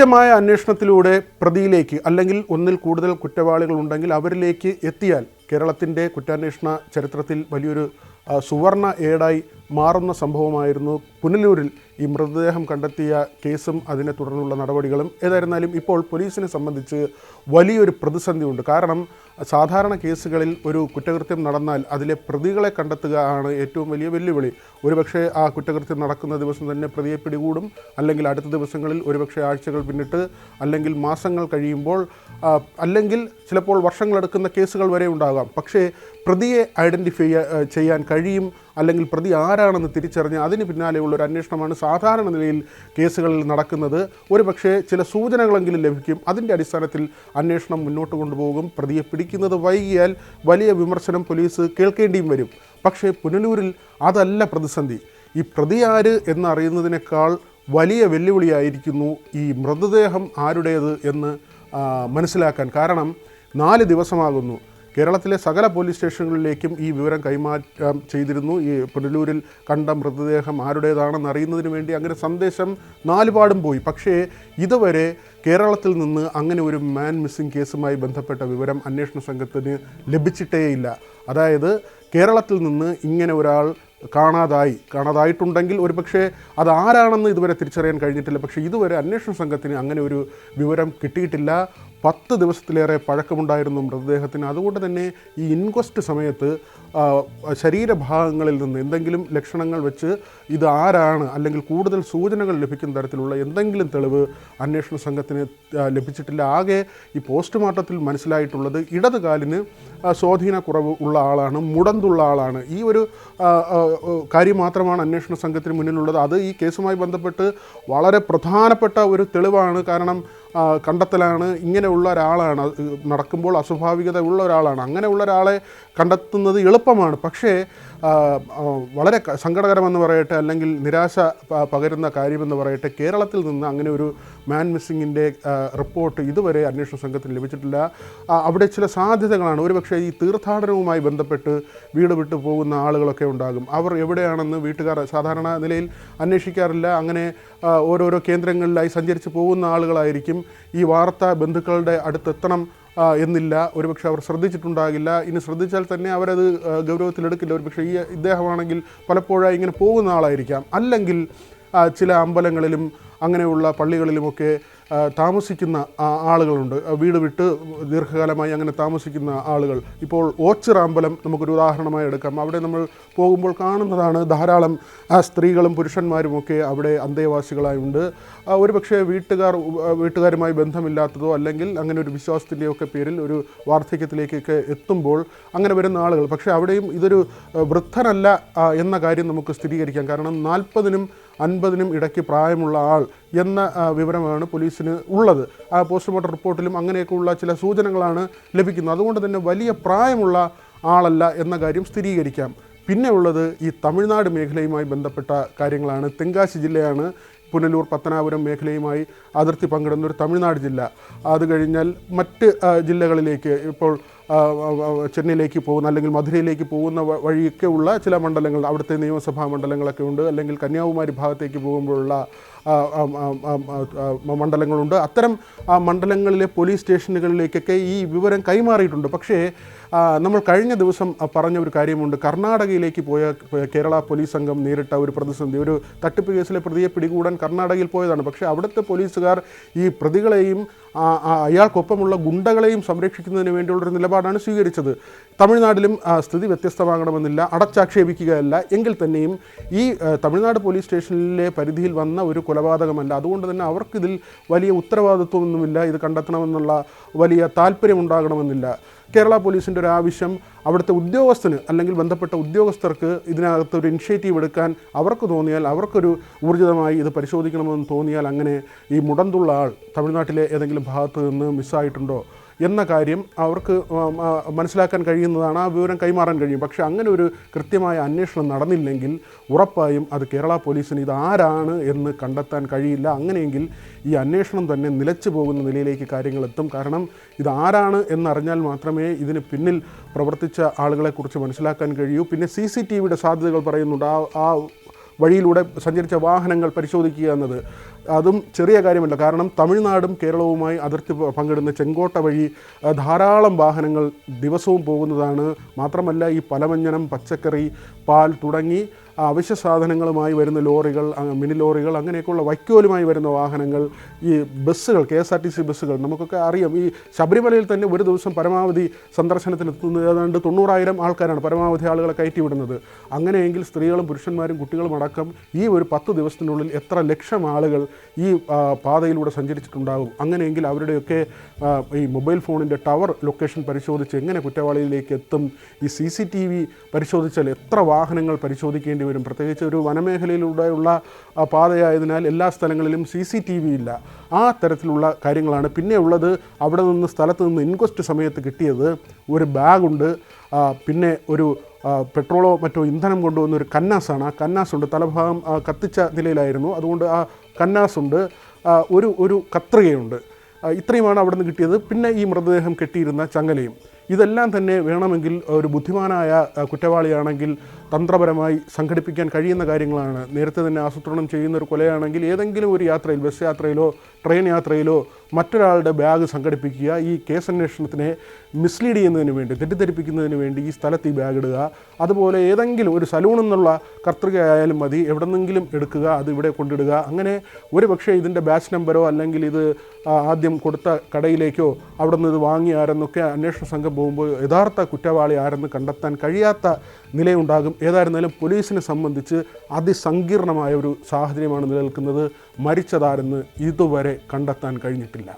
കൃത്യമായ അന്വേഷണത്തിലൂടെ പ്രതിയിലേക്ക് അല്ലെങ്കിൽ ഒന്നിൽ കൂടുതൽ കുറ്റവാളികൾ ഉണ്ടെങ്കിൽ അവരിലേക്ക് എത്തിയാൽ കേരളത്തിന്റെ കുറ്റാന്വേഷണ ചരിത്രത്തിൽ വലിയൊരു സുവർണ ഏടായി മാറുന്ന സംഭവമായിരുന്നു പുനലൂരിൽ ഈ മൃതദേഹം കണ്ടെത്തിയ കേസും അതിനെ തുടർന്നുള്ള നടപടികളും. ഏതായിരുന്നാലും ഇപ്പോൾ പോലീസിനെ സംബന്ധിച്ച് വലിയൊരു പ്രതിസന്ധിയുണ്ട്. കാരണം സാധാരണ കേസുകളിൽ ഒരു കുറ്റകൃത്യം നടന്നാൽ അതിലെ പ്രതികളെ കണ്ടെത്തുക ആണ് ഏറ്റവും വലിയ വെല്ലുവിളി. ഒരുപക്ഷെ ആ കുറ്റകൃത്യം നടക്കുന്ന ദിവസം തന്നെ പ്രതിയെ പിടികൂടും അല്ലെങ്കിൽ അടുത്ത ദിവസങ്ങളിൽ ഒരുപക്ഷെ ആഴ്ചകൾ പിന്നിട്ട് അല്ലെങ്കിൽ മാസങ്ങൾ കഴിയുമ്പോൾ അല്ലെങ്കിൽ ചിലപ്പോൾ വർഷങ്ങളെടുക്കുന്ന കേസുകൾ വരെ ഉണ്ടാകാം. പക്ഷേ പ്രതിയെ ഐഡന്റിഫൈ ചെയ്യാൻ കഴിയും അല്ലെങ്കിൽ പ്രതി ആരാണെന്ന് തിരിച്ചറിഞ്ഞ് അതിന് പിന്നാലെയുള്ള ഒരു അന്വേഷണമാണ് സാധാരണ നിലയിൽ കേസുകളിൽ നടക്കുന്നത്. ഒരുപക്ഷെ ചില സൂചനകളെങ്കിലും ലഭിക്കും. അതിന്റെ അടിസ്ഥാനത്തിൽ അന്വേഷണം മുന്നോട്ട് കൊണ്ടുപോകും. പ്രതിയെ പിടിക്കുന്നത് വൈകിയാൽ വലിയ വിമർശനം പോലീസ് കേൾക്കേണ്ടിയും വരും. പക്ഷേ പുനലൂരിൽ അതല്ല പ്രതിസന്ധി. ഈ പ്രതിയാര് എന്നറിയുന്നതിനേക്കാൾ വലിയ വെല്ലുവിളിയായിരിക്കുന്നു ഈ മൃതദേഹം ആരുടേത് എന്ന് മനസ്സിലാക്കാൻ. കാരണം നാല് ദിവസമാകുന്നു. കേരളത്തിലെ സകല പോലീസ് സ്റ്റേഷനുകളിലേക്കും ഈ വിവരം കൈമാറ്റം ചെയ്തിരുന്നു. ഈ പുനലൂരിൽ കണ്ട മൃതദേഹം ആരുടേതാണെന്ന് അറിയുന്നതിന് വേണ്ടി അങ്ങനെ സന്ദേശം നാലുപാടും പോയി. പക്ഷേ ഇതുവരെ കേരളത്തിൽ നിന്ന് അങ്ങനെ ഒരു മാൻ മിസ്സിംഗ് കേസുമായി ബന്ധപ്പെട്ട വിവരം അന്വേഷണ സംഘത്തിന് ലഭിച്ചിട്ടേയില്ല. അതായത് കേരളത്തിൽ നിന്ന് ഇങ്ങനെ ഒരാൾ കാണാതായി. കാണാതായിട്ടുണ്ടെങ്കിൽ ഒരു പക്ഷേ അതാരാണെന്ന് ഇതുവരെ തിരിച്ചറിയാൻ കഴിഞ്ഞിട്ടില്ല. പക്ഷേ ഇതുവരെ അന്വേഷണ സംഘത്തിന് അങ്ങനെ ഒരു വിവരം കിട്ടിയിട്ടില്ല. പത്ത് ദിവസത്തിലേറെ പഴക്കമുണ്ടായിരുന്നു മൃതദേഹത്തിന്. അതുകൊണ്ട് തന്നെ ഈ ഇൻക്വസ്റ്റ് സമയത്ത് ശരീരഭാഗങ്ങളിൽ നിന്ന് എന്തെങ്കിലും ലക്ഷണങ്ങൾ വെച്ച് ഇത് ആരാണ് അല്ലെങ്കിൽ കൂടുതൽ സൂചനകൾ ലഭിക്കുന്ന തരത്തിലുള്ള എന്തെങ്കിലും തെളിവ് അന്വേഷണ സംഘത്തിന് ലഭിച്ചിട്ടില്ല. ആകെ ഈ പോസ്റ്റ്മോർട്ടത്തിൽ മനസ്സിലായിട്ടുള്ളത് ഇടത് കാലിന് ആ, സ്വാധീനക്കുറവ് ഉള്ള ആളാണ് മുടന്തുള്ള ആളാണ്. ഈ ഒരു കാര്യം മാത്രമാണ് അന്വേഷണ സംഘത്തിന് മുന്നിലുള്ളത്. അത് ഈ കേസുമായി ബന്ധപ്പെട്ട് വളരെ പ്രധാനപ്പെട്ട ഒരു തെളിവാണ്. കാരണം കണ്ടെത്തലാണ് ഇങ്ങനെയുള്ള ഒരാളാണ് നടക്കുമ്പോൾ അസ്വാഭാവികത ഉള്ള ഒരാളാണ്. അങ്ങനെയുള്ള ഒരാളെ കണ്ടെത്തുന്നത് എളുപ്പമാണ്. പക്ഷേ വളരെ സങ്കടകരമെന്ന് പറയട്ടെ അല്ലെങ്കിൽ നിരാശ പകരുന്ന കാര്യമെന്ന് പറയട്ടെ കേരളത്തിൽ നിന്ന് അങ്ങനെ ഒരു മാൻ മിസ്സിങ്ങിന്റെ റിപ്പോർട്ട് ഇതുവരെ അന്വേഷണ സംഘത്തിന് ലഭിച്ചിട്ടില്ല. അവിടെ ചില സാധ്യതകളാണ്. ഒരുപക്ഷെ ഈ തീർത്ഥാടനവുമായി ബന്ധപ്പെട്ട് വീട് വിട്ടു പോകുന്ന ആളുകളൊക്കെ ഉണ്ടാകും. അവർ എവിടെയാണെന്ന് വീട്ടുകാർ സാധാരണ നിലയിൽ അന്വേഷിക്കാറില്ല. അങ്ങനെ ഓരോരോ കേന്ദ്രങ്ങളിലായി സഞ്ചരിച്ച് പോകുന്ന ആളുകളായിരിക്കും ഈ വാർത്ത ബന്ധുക്കളുടെ അടുത്തെത്തണം എന്നില്ല ഒരുപക്ഷെ അവർ ശ്രദ്ധിച്ചിട്ടുണ്ടാകില്ല. ഇനി ശ്രദ്ധിച്ചാൽ തന്നെ അവരത് ഗൗരവത്തിലെടുക്കില്ല. ഒരുപക്ഷെ ഈ ഇദ്ദേഹമാണെങ്കിൽ പലപ്പോഴായി ഇങ്ങനെ പോകുന്ന ആളായിരിക്കാം. അല്ലെങ്കിൽ ചില അമ്പലങ്ങളിലും അങ്ങനെയുള്ള പള്ളികളിലുമൊക്കെ താമസിക്കുന്ന ആളുകളുണ്ട്. വീട് വിട്ട് ദീർഘകാലമായി അങ്ങനെ താമസിക്കുന്ന ആളുകൾ. ഇപ്പോൾ ഓച്ചിറാമ്പലം നമുക്കൊരു ഉദാഹരണമായി എടുക്കാം. അവിടെ നമ്മൾ പോകുമ്പോൾ കാണുന്നതാണ് ധാരാളം സ്ത്രീകളും പുരുഷന്മാരുമൊക്കെ അവിടെ അന്തേവാസികളായുണ്ട്. ഒരുപക്ഷെ വീട്ടുകാർ വീട്ടുകാരുമായി ബന്ധമില്ലാത്തതോ അല്ലെങ്കിൽ അങ്ങനെ ഒരു വിശ്വാസത്തിന്റെയോ ഒക്കെ പേരിൽ ഒരു വാർദ്ധക്യത്തിലേക്കൊക്കെ എത്തുമ്പോൾ അങ്ങനെ വരുന്ന ആളുകൾ. പക്ഷേ അവിടെയും ഇതൊരു വൃദ്ധനല്ല എന്ന കാര്യം നമുക്ക് സ്ഥിരീകരിക്കാം. കാരണം നാൽപ്പതിനും അൻപതിനും ഇടയ്ക്ക് പ്രായമുള്ള ആൾ എന്ന വിവരമാണ് പോലീസിന് ഉള്ളത്. ആ പോസ്റ്റ്മോർട്ടം റിപ്പോർട്ടിലും അങ്ങനെയൊക്കെയുള്ള ചില സൂചനകളാണ് ലഭിക്കുന്നത്. അതുകൊണ്ട് തന്നെ വലിയ പ്രായമുള്ള ആളല്ല എന്ന കാര്യം സ്ഥിരീകരിക്കാം. പിന്നെ ഉള്ളത് ഈ തമിഴ്നാട് മേഖലയുമായി ബന്ധപ്പെട്ട കാര്യങ്ങളാണ്. തെങ്കാശി ജില്ലയാണ് പുനലൂർ പത്തനാപുരം മേഖലയുമായി അതിർത്തി പങ്കിടുന്ന ഒരു തമിഴ്നാട് ജില്ല. അത് കഴിഞ്ഞാൽ മറ്റ് ജില്ലകളിലേക്ക് ഇപ്പോൾ ചെന്നൈയിലേക്ക് പോകുന്ന അല്ലെങ്കിൽ മധുരയിലേക്ക് പോകുന്ന വഴിയൊക്കെ ഉള്ള ചില മണ്ഡലങ്ങൾ അവിടുത്തെ നിയമസഭാ മണ്ഡലങ്ങളൊക്കെ ഉണ്ട്. അല്ലെങ്കിൽ കന്യാകുമാരി ഭാഗത്തേക്ക് പോകുമ്പോഴുള്ള മണ്ഡലങ്ങളുണ്ട്. അത്തരം മണ്ഡലങ്ങളിലെ പോലീസ് സ്റ്റേഷനുകളിലേക്കൊക്കെ ഈ വിവരം കൈമാറിയിട്ടുണ്ട്. പക്ഷേ നമ്മൾ കഴിഞ്ഞ ദിവസം പറഞ്ഞ ഒരു കാര്യമുണ്ട്. കർണാടകയിലേക്ക് പോയ കേരള പോലീസ് സംഘം നേരിട്ട ഒരു പ്രതിസന്ധി. ഒരു തട്ടിപ്പ് കേസിലെ പ്രതിയെ പിടികൂടാൻ കർണാടകയിൽ പോയതാണ്. പക്ഷേ അവിടുത്തെ പോലീസുകാർ ഈ പ്രതികളെയും അയാൾക്കൊപ്പമുള്ള ഗുണ്ടകളെയും സംരക്ഷിക്കുന്നതിന് വേണ്ടിയുള്ളൊരു നിലപാടാണ് സ്വീകരിച്ചത്. തമിഴ്നാട്ടിലും സ്ഥിതി വ്യത്യസ്തമാകണമെന്നില്ല. അടച്ചാക്ഷേപിക്കുകയല്ല. എങ്കിൽ തന്നെയും ഈ തമിഴ്നാട് പോലീസ് സ്റ്റേഷനിലെ പരിധിയിൽ വന്ന ഒരു കൊലപാതകമല്ല. അതുകൊണ്ട് തന്നെ അവർക്കിതിൽ വലിയ ഉത്തരവാദിത്വമൊന്നുമില്ല. ഇത് കണ്ടെത്തണമെന്നുള്ള വലിയ താല്പര്യമുണ്ടാകണമെന്നില്ല. കേരള പോലീസിന്റെ ഒരു ആവശ്യം അവിടുത്തെ ഉദ്യോഗസ്ഥന് അല്ലെങ്കിൽ ബന്ധപ്പെട്ട ഉദ്യോഗസ്ഥർക്ക് ഇതിനകത്ത് ഒരു ഇനിഷ്യേറ്റീവ് എടുക്കാൻ അവർക്ക് തോന്നിയാൽ അവർക്കൊരു ഊർജിതമായി ഇത് പരിശോധിക്കണമെന്ന് തോന്നിയാൽ അങ്ങനെ ഈ മുടന്തുള്ള ആൾ തമിഴ്നാട്ടിലെ ഏതെങ്കിലും ഭാഗത്ത് നിന്ന് മിസ്സായിട്ടുണ്ടോ എന്ന കാര്യം അവർക്ക് മനസ്സിലാക്കാൻ കഴിയുന്നതാണ് ആ വിവരം കൈമാറാൻ കഴിയും. പക്ഷേ അങ്ങനെ ഒരു കൃത്യമായ അന്വേഷണം നടന്നില്ലെങ്കിൽ ഉറപ്പായും അത് കേരള പോലീസിന് ഇത് ആരാണ് എന്ന് കണ്ടെത്താൻ കഴിയില്ല. അങ്ങനെയെങ്കിൽ ഈ അന്വേഷണം തന്നെ നിലച്ചു പോകുന്ന നിലയിലേക്ക് കാര്യങ്ങൾ എത്തും. കാരണം ഇത് ആരാണ് എന്നറിഞ്ഞാൽ മാത്രമേ ഇതിന് പിന്നിൽ പ്രവർത്തിച്ച ആളുകളെക്കുറിച്ച് മനസ്സിലാക്കാൻ കഴിയൂ. പിന്നെ സി സി ടി വിയുടെ സാധ്യതകൾ പറയുന്നുണ്ട്. ആ ആ വഴിയിലൂടെ സഞ്ചരിച്ച വാഹനങ്ങൾ പരിശോധിക്കുക എന്നത് അതും ചെറിയ കാര്യമല്ല. കാരണം തമിഴ്നാടും കേരളവുമായി അതിർത്തി പങ്കിടുന്ന ചെങ്കോട്ട വഴി ധാരാളം വാഹനങ്ങൾ ദിവസവും പോകുന്നതാണ്. മാത്രമല്ല ഈ പലവ്യഞ്ജനം പച്ചക്കറി പാൽ തുടങ്ങി അവശ്യ സാധനങ്ങളുമായി വരുന്ന ലോറികൾ മിനി ലോറികൾ അങ്ങനെയൊക്കെയുള്ള വൈക്കോലുമായി വരുന്ന വാഹനങ്ങൾ ഈ ബസ്സുകൾ K S R T C ബസ്സുകൾ നമുക്കൊക്കെ അറിയാം. ഈ ശബരിമലയിൽ തന്നെ ഒരു ദിവസം പരമാവധി സന്ദർശനത്തിനെത്തുന്നത് ഏതാണ്ട് തൊണ്ണൂറായിരം ആൾക്കാരാണ് പരമാവധി ആളുകളെ കയറ്റി വിടുന്നത് അങ്ങനെയെങ്കിൽ സ്ത്രീകളും പുരുഷന്മാരും കുട്ടികളും അടക്കം ഈ ഒരു പത്ത് ദിവസത്തിനുള്ളിൽ എത്ര ലക്ഷം ആളുകൾ ഈ പാതയിലൂടെ സഞ്ചരിച്ചിട്ടുണ്ടാകും? അങ്ങനെയെങ്കിൽ അവരുടെയൊക്കെ ഈ മൊബൈൽ ഫോണിന്റെ ടവർ ലൊക്കേഷൻ പരിശോധിച്ച് എങ്ങനെ കുറ്റവാളിയിലേക്ക് എത്തും? ഈ സി സി ടി വി പരിശോധിച്ചാൽ എത്ര വാഹനങ്ങൾ പരിശോധിക്കേണ്ടി വരും. പ്രത്യേകിച്ച് ഒരു വനമേഖലയിലൂടെയുള്ള പാതയായതിനാൽ എല്ലാ സ്ഥലങ്ങളിലും സി സി ടി വി ഇല്ല. ആ തരത്തിലുള്ള കാര്യങ്ങളാണ് പിന്നെ ഉള്ളത് അവിടെ നിന്ന് സ്ഥലത്ത് നിന്ന് ഇൻക്വസ്റ്റ് സമയത്ത് കിട്ടിയത് ഒരു ബാഗുണ്ട്. പിന്നെ ഒരു പെട്രോളോ മറ്റോ ഇന്ധനം കൊണ്ടുവന്ന ഒരു കന്നാസാണ്. ആ കന്നാസുണ്ട്. തലഭാഗം കത്തിച്ച നിലയിലായിരുന്നു. അതുകൊണ്ട് ആ കന്നാസുണ്ട്. ഉണ്ട് ഒരു ഒരു കത്രികയുണ്ട്. ഇത്രയുമാണ് അവിടെ നിന്ന് കിട്ടിയത്. പിന്നെ ഈ മൃതദേഹം കെട്ടിയിരുന്ന ചങ്ങലയും. ഇതെല്ലാം തന്നെ വേണമെങ്കിൽ ഒരു ബുദ്ധിമാനായ കുറ്റവാളിയാണെങ്കിൽ തന്ത്രപരമായി സംഘടിപ്പിക്കാൻ കഴിയുന്ന കാര്യങ്ങളാണ്. നേരത്തെ തന്നെ ആസൂത്രണം ചെയ്യുന്ന ഒരു കൊലയാണെങ്കിൽ ഏതെങ്കിലും ഒരു യാത്രയിൽ ബസ് യാത്രയിലോ ട്രെയിൻ യാത്രയിലോ മറ്റൊരാളുടെ ബാഗ് സംഘടിപ്പിക്കുക ഈ കേസ് അന്വേഷണത്തിനെ മിസ്ലീഡ് ചെയ്യുന്നതിന് വേണ്ടി തെറ്റിദ്ധരിപ്പിക്കുന്നതിന് വേണ്ടി ഈ സ്ഥലത്ത് ഈ ബാഗ് ഇടുക അതുപോലെ ഏതെങ്കിലും ഒരു സലൂണിൽ നിന്നുള്ള കർത്തൃകയായാലും മതി എവിടെന്നെങ്കിലും എടുക്കുക അത് ഇവിടെ കൊണ്ടിടുക. അങ്ങനെ ഒരു പക്ഷേ ഇതിന്റെ ബാച്ച് നമ്പരോ അല്ലെങ്കിൽ ഇത് ആദ്യം കൊടുത്ത കടയിലേക്കോ അവിടെ നിന്ന് ഇത് വാങ്ങിയാരെന്നൊക്കെ അന്വേഷണ സംഘം പോകുമ്പോൾ യഥാർത്ഥ കുറ്റവാളി ആരെന്ന് കണ്ടെത്താൻ കഴിയാത്ത നിലയുണ്ടാകും. ഏതായിരുന്നാലും പോലീസിനെ സംബന്ധിച്ച് അതിസങ്കീർണമായ ഒരു സാഹചര്യമാണ് നിലനിൽക്കുന്നത്. മരിച്ചതാരെന്ന് ഇതുവരെ കണ്ടെത്താൻ കഴിഞ്ഞിട്ടില്ല.